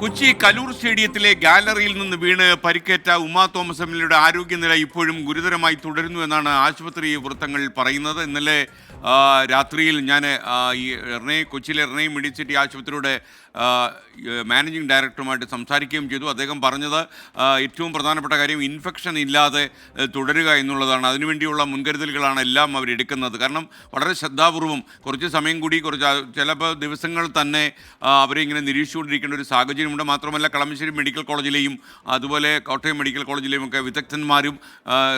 കൊച്ചി കലൂർ സ്റ്റേഡിയത്തിലെ ഗാലറിയിൽ നിന്ന് വീണ് പരിക്കേറ്റ ഉമാ തോമസ് എം എൽ ആരോഗ്യനില ഇപ്പോഴും ഗുരുതരമായി തുടരുന്നു എന്നാണ് ആശുപത്രി വൃത്തങ്ങൾ പറയുന്നത്. ഇന്നലെ രാത്രിയിൽ ഞാൻ ഈ എറണയെ കൊച്ചിയിലെ എറണേ മെഡിസിറ്റി ആശുപത്രിയുടെ മാനേജിംഗ് ഡയറക്ടറുമായിട്ട് സംസാരിക്കുകയും ചെയ്തു. അദ്ദേഹം പറഞ്ഞത് ഏറ്റവും പ്രധാനപ്പെട്ട കാര്യം ഇൻഫെക്ഷൻ ഇല്ലാതെ തുടരുക എന്നുള്ളതാണ്. അതിനുവേണ്ടിയുള്ള മുൻകരുതലുകളാണ് എല്ലാം അവരെടുക്കുന്നത് കാരണം വളരെ ശ്രദ്ധാപൂർവം കുറച്ച് സമയം കൂടി കുറച്ച് ചില ചിലപ്പോൾ ദിവസങ്ങൾ തന്നെ അവരെ ഇങ്ങനെ നിരീക്ഷിച്ചുകൊണ്ടിരിക്കേണ്ട ഒരു സാഹചര്യമുണ്ട് മാത്രമല്ല കളമശ്ശേരി മെഡിക്കൽ കോളേജിലെയും അതുപോലെ കോട്ടയം മെഡിക്കൽ കോളേജിലെയും ഒക്കെ വിദഗ്ധന്മാരും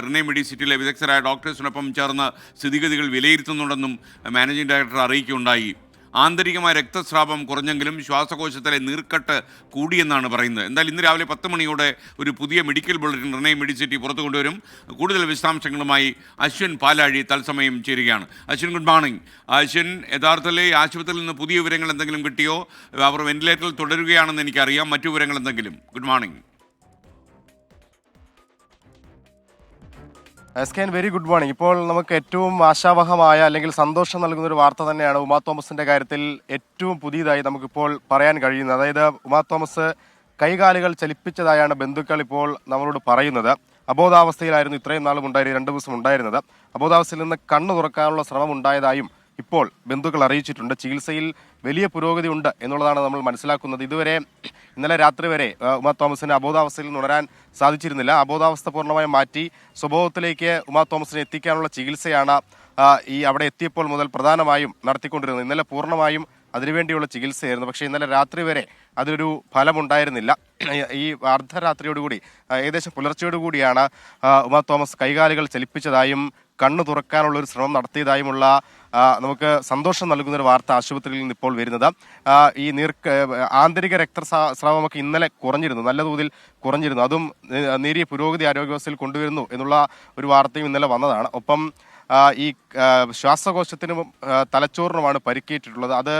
റിനെ മെഡിസിറ്റിയിലെ വിദഗ്ധരായ ഡോക്ടേഴ്സിനൊപ്പം ചേർന്ന് സ്ഥിതിഗതികൾ വിലയിരുത്തുന്നുണ്ടെന്നും മാനേജിംഗ് ഡയറക്ടർ അറിയിക്കുകയുണ്ടായി. ആന്തരികമായ രക്തസ്രാവം കുറഞ്ഞെങ്കിലും ശ്വാസകോശത്തിലെ നീർക്കെട്ട് കൂടിയെന്നാണ് പറയുന്നത്. എന്തായാലും ഇന്ന് രാവിലെ പത്ത് മണിയോടെ ഒരു പുതിയ മെഡിക്കൽ ബുള്ളറ്റിൻ നിർണയം മെഡിസിറ്റി പുറത്തു കൊണ്ടുവരും. കൂടുതൽ വിശദാംശങ്ങളുമായി അശ്വിൻ പാലാഴി തത്സമയം ചേരുകയാണ്. അശ്വിൻ ഗുഡ് മോർണിംഗ് അശ്വിൻ യഥാർത്ഥത്തിൽ ആശുപത്രിയിൽ നിന്ന് പുതിയ വിവരങ്ങൾ എന്തെങ്കിലും കിട്ടിയോ? അവർ വെന്റിലേറ്ററിൽ തുടരുകയാണെന്ന് എനിക്കറിയാം. മറ്റു വിവരങ്ങൾ എന്തെങ്കിലും? Good morning S K very good morning ഇപ്പോൾ നമുക്ക് ഏറ്റവും ആശാവഹമായ അല്ലെങ്കിൽ സന്തോഷം നൽകുന്ന ഒരു വാർത്ത തന്നെയാണ് ഉമാ തോമസിന്റെ കാര്യത്തിൽ ഏറ്റവും പുതിയതായി നമുക്കിപ്പോൾ പറയാൻ കഴിയുന്നത്. അതായത് ഉമാ തോമസ് കൈകാലുകൾ ചലിപ്പിച്ചതായാണ് ബന്ധുക്കൾ ഇപ്പോൾ നമ്മളോട് പറയുന്നത്. അബോധാവസ്ഥയിലായിരുന്നു ഇത്രയും നാളും ഉണ്ടായി രണ്ട് ദിവസം ഉണ്ടായിരുന്നത്. അബോധാവസ്ഥയിൽ നിന്ന് കണ്ണു തുറക്കാനുള്ള ശ്രമം ഉണ്ടായതായും ഇപ്പോൾ ബന്ധുക്കൾ അറിയിച്ചിട്ടുണ്ട് ചികിത്സയിൽ വലിയ പുരോഗതി ഉണ്ട് എന്നുള്ളതാണ് നമ്മൾ മനസ്സിലാക്കുന്നത്. ഇതുവരെ ഇന്നലെ രാത്രി വരെ ഉമ തോമസിന് അബോധാവസ്ഥയിൽ ഉണരാൻ സാധിച്ചിരുന്നില്ല. അബോധാവസ്ഥ പൂർണമായി മാറ്റി സ്വഭാവത്തിലേക്ക് ഉമ തോമസിനെ എത്തിക്കാനുള്ള ചികിത്സയാണ് ഈ അവിടെ എത്തിയപ്പോൾ മുതൽ പ്രധാനമായും നടത്തിക്കൊണ്ടിരുന്നത്. ഇന്നലെ പൂർണമായും അതിനുവേണ്ടിയുള്ള ചികിത്സയായിരുന്നു. പക്ഷേ ഇന്നലെ രാത്രി വരെ അതിനൊരു ഫലമുണ്ടായിരുന്നില്ല. ഈ അർദ്ധരാത്രിയോടുകൂടി ഏകദേശം പുലർച്ചയോടുകൂടിയാണ് ഉമാ തോമസ് കൈകാലുകൾ ചലിപ്പിച്ചതായും കണ്ണു തുറക്കാനുള്ള ഒരു ശ്രമം നടത്തിയതായുമുള്ള നമുക്ക് സന്തോഷം നൽകുന്ന ഒരു വാർത്ത ആശുപത്രിയിൽ നിന്ന് ഇപ്പോൾ വരുന്നത്. ഈ നീർക്ക് ആന്തരിക രക്തസ്രാവമൊക്കെ ഇന്നലെ കുറഞ്ഞിരുന്നു. നല്ല തോതിൽ കുറഞ്ഞിരുന്നു. അതും നേരിയ പുരോഗതി ആരോഗ്യവസ്ഥയിൽ കൊണ്ടുവരുന്നു എന്നുള്ള ഒരു വാർത്തയും ഇന്നലെ വന്നതാണ്. ഒപ്പം ഈ ശ്വാസകോശത്തിനും തലച്ചോറിനുമാണ് പരിക്കേറ്റിട്ടുള്ളത്. അത്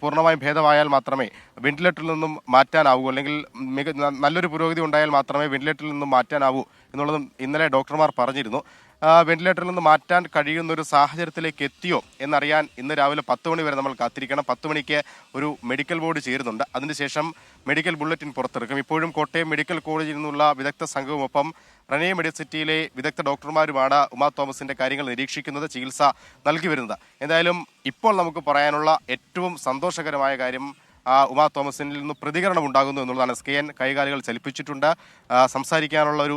പൂർണമായും ഭേദമായാൽ മാത്രമേ വെന്റിലേറ്ററിൽ നിന്നും മാറ്റാനാവൂ. അല്ലെങ്കിൽ മിക നല്ലൊരു പുരോഗതി ഉണ്ടായാൽ മാത്രമേ വെന്റിലേറ്ററിൽ നിന്നും മാറ്റാനാവൂ എന്നുള്ളതും ഇന്നലെ ഡോക്ടർമാർ പറഞ്ഞിരുന്നു. വെന്റിലേറ്ററിൽ നിന്ന് മാറ്റാൻ കഴിയുന്ന ഒരു സാഹചര്യത്തിലേക്ക് എത്തിയോ എന്നറിയാൻ ഇന്ന് രാവിലെ പത്ത് മണി വരെ നമ്മൾ കാത്തിരിക്കണം. പത്ത് മണിക്ക് ഒരു മെഡിക്കൽ ബോർഡ് ചേരുന്നുണ്ട്. അതിനുശേഷം മെഡിക്കൽ ബുള്ളറ്റിൻ പുറത്തിറക്കും. ഇപ്പോഴും കോട്ടയം മെഡിക്കൽ കോളേജിൽ നിന്നുള്ള വിദഗ്ധ സംഘവുമൊപ്പം റണേ മെഡിസിറ്റിയിലെ വിദഗ്ധ ഡോക്ടർമാരുമാണ് ഉമാ തോമസിന്റെ കാര്യങ്ങൾ നിരീക്ഷിക്കുന്നത് ചികിത്സ നൽകി വരുന്നത്. എന്തായാലും ഇപ്പോൾ നമുക്ക് പറയാനുള്ള ഏറ്റവും സന്തോഷകരമായ കാര്യം ഉമാ തോമസിനിൽ നിന്ന് പ്രതികരണം ഉണ്ടാകുന്നു എന്നുള്ളതാണ്. എസ് കെ എൻ കൈകാലുകൾ ചലിപ്പിച്ചിട്ടുണ്ട്. സംസാരിക്കാനുള്ള ഒരു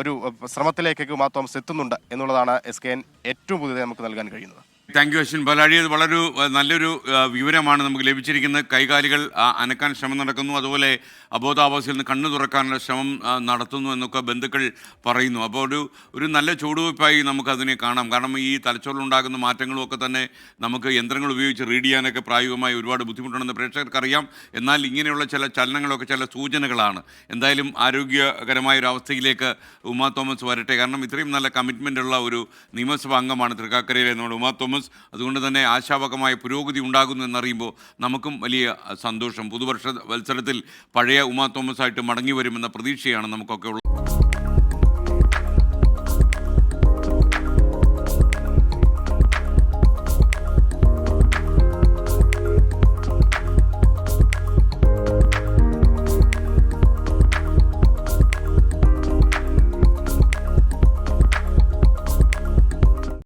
ഒരു ശ്രമത്തിലേക്കൊക്കെ ഉമാ തോമസ് എത്തുന്നുണ്ട് എന്നുള്ളതാണ് എസ് കെ എൻ ഏറ്റവും പുതിയതായി നമുക്ക് നൽകാൻ കഴിയുന്നത്. Thank you Ashwin. ബലാഴി അത് വളരെ നല്ലൊരു വിവരമാണ് നമുക്ക് ലഭിച്ചിരിക്കുന്നത്. കൈകാലികൾ അനക്കാൻ ശ്രമം നടക്കുന്നു. അതുപോലെ അബോധാവസ്ഥയിൽ നിന്ന് കണ്ണു തുറക്കാനുള്ള ശ്രമം നടത്തുന്നു എന്നൊക്കെ ബന്ധുക്കൾ പറയുന്നു. അപ്പോൾ ഒരു ഒരു നല്ല ചുവടുവയ്പായി നമുക്കതിനെ കാണാം. കാരണം ഈ തലച്ചോറിലുണ്ടാകുന്ന മാറ്റങ്ങളും ഒക്കെ തന്നെ നമുക്ക് യന്ത്രങ്ങൾ ഉപയോഗിച്ച് റീഡ് ചെയ്യാനൊക്കെ പ്രായോഗികമായി ഒരുപാട് ബുദ്ധിമുട്ടുണ്ടെന്ന് പ്രേക്ഷകർക്കറിയാം. എന്നാൽ ഇങ്ങനെയുള്ള ചില ചലനങ്ങളൊക്കെ ചില സൂചനകളാണ്. എന്തായാലും ആരോഗ്യകരമായ ഒരു അവസ്ഥയിലേക്ക് ഉമാ തോമസ് വരട്ടെ. കാരണം ഇത്രയും നല്ല കമ്മിറ്റ്മെന്റ് ഉള്ള ഒരു നിയമസഭാ അംഗമാണ് തൃക്കാക്കരയിലെ നമ്മുടെ ഉമാ തോമസ് അതുകൊണ്ട് തന്നെ ആശാവകമായ പുരോഗതി ഉണ്ടാകുന്നു എന്നറിയുമ്പോൾ നമുക്കും വലിയ സന്തോഷം. പുതുവർഷ വത്സരത്തിൽ പഴയ ഉമാ തോമസ് ആയിട്ട് മടങ്ങി വരുമെന്ന പ്രതീക്ഷയാണ് നമുക്കൊക്കെ ഉള്ളത്.